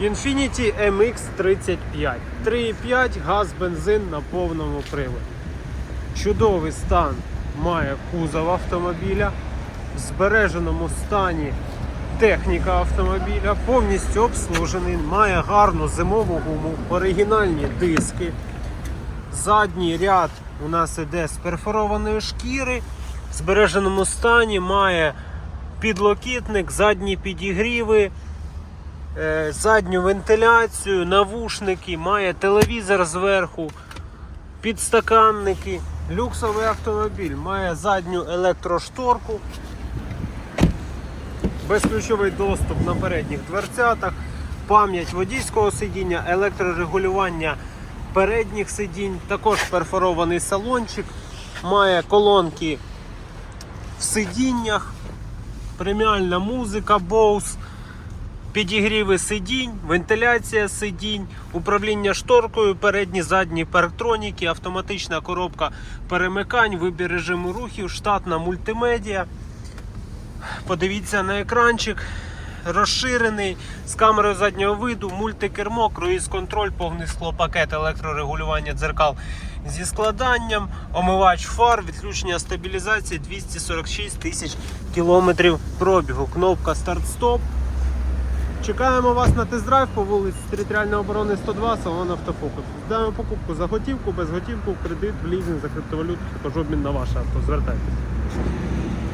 Infiniti MX35. 3,5 газ, бензин на повному приводі. Чудовий стан має кузов автомобіля. В збереженому стані техніка автомобіля, повністю обслужений, має гарну зимову гуму, оригінальні диски. Задній ряд у нас іде з перфорованої шкіри. В збереженому стані має підлокітник, задні підігріви, задню вентиляцію, навушники, має телевізор зверху, підстаканники. Люксовий автомобіль має задню електрошторку, безключовий доступ на передніх дверцятах, пам'ять водійського сидіння, електрорегулювання передніх сидінь, також перфорований салончик, має колонки в сидіннях, преміальна музика Bose, підігріви сидінь, вентиляція сидінь, управління шторкою, передні задні парктроніки, автоматична коробка перемикань, вибір режиму рухів, штатна мультимедіа. Подивіться на екранчик. Розширений з камерою заднього виду, мультикермо, круїз-контроль, повний склопакет, електрорегулювання дзеркал зі складанням, омивач фар, відключення стабілізації 246 тисяч кілометрів пробігу. Кнопка старт-стоп. Чекаємо вас на тест-драйв по вулиці Територіальної оборони 102, салон автофокус. Здаємо покупку за готівку, без готівку, кредит, в лізинг, за криптовалюту, також обмін на ваше авто. Звертайтеся.